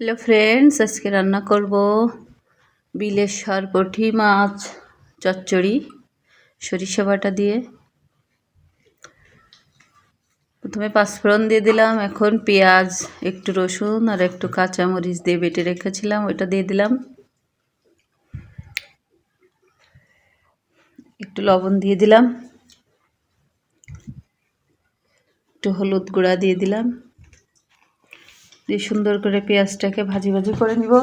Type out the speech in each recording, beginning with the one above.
Hello friends, আজকে রান্না করব বিলের সরপঠি মাছ চচ্চড়ি, সরিষা বাটা দিয়ে। প্রথমে পাঁচফোড়ন দিয়ে দিলাম, এখন পেঁয়াজ, একটু রসুন আর একটু কাঁচামরিচ দিয়ে বেটে রেখেছিলাম, ওইটা দিয়ে দিলাম। একটু লবণ দিয়ে দিলাম। একটু হলুদ গুঁড়া দিয়ে দিলাম। দিয়ে সুন্দর করে পেঁয়াজটাকে ভাজি ভাজি করে নিব।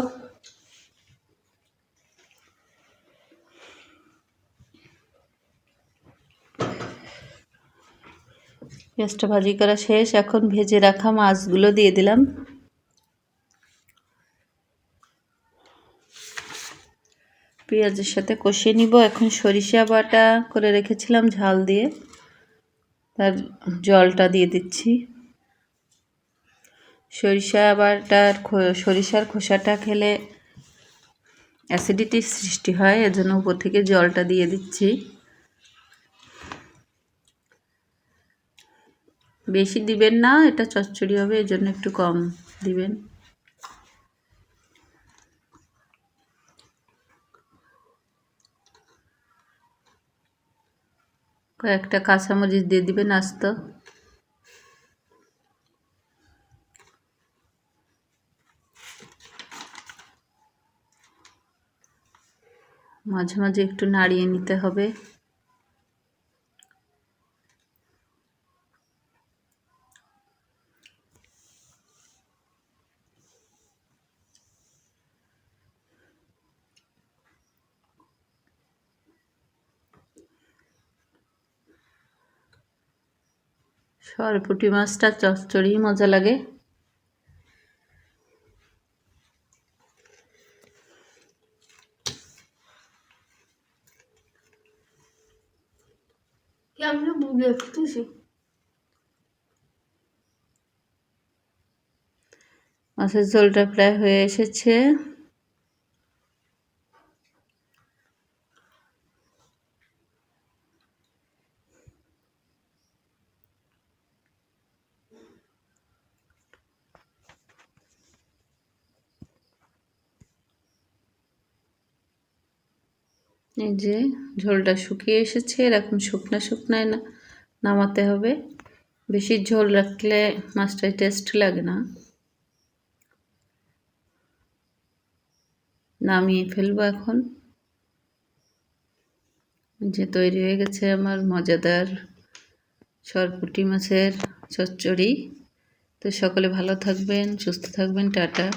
পেঁয়াজটা ভাজি করা শেষ, এখন ভেজে রাখা মাছগুলো দিয়ে দিলাম। পেঁয়াজের সাথে কষিয়ে নিব। এখন সরিষা বাটা করে রেখেছিলাম ঝাল দিয়ে, তার জলটা দিয়ে দিচ্ছি। সরিষা বাটার সরিষার খোসাটা খেলে অ্যাসিডিটির সৃষ্টি হয়, এজন্য উপর থেকে জলটা দিয়ে দিচ্ছি। বেশি দিবেন না, এটা চচ্চড়ি হবে এই জন্য একটু কম দিবেন। কয়েকটা কাঁচামরিচ দিয়ে দিবেন আস্ত। মাঝে মাঝে একটু নাড়িয়ে নিতে হবে। সরপুটি মাছটা চচ্চড়ি মজা লাগে। কেমন люблю ফুটেছে মাছের ঝোলটা প্রায় হয়ে এসেছে। এই যে ঝোলটা শুকিয়ে এসেছে, এরকম শুকনো শুকনায় না নামাতে হবে। বেশি ঝোল রাখলে মাছটায় টেস্ট লাগে না। নামিয়ে ফেলব এখন। যে তৈরি হয়ে গেছে আমার মজাদার সরপুটি মাছের চচ্চড়ি। তো সকলে ভালো থাকবেন, সুস্থ থাকবেন, টাটা।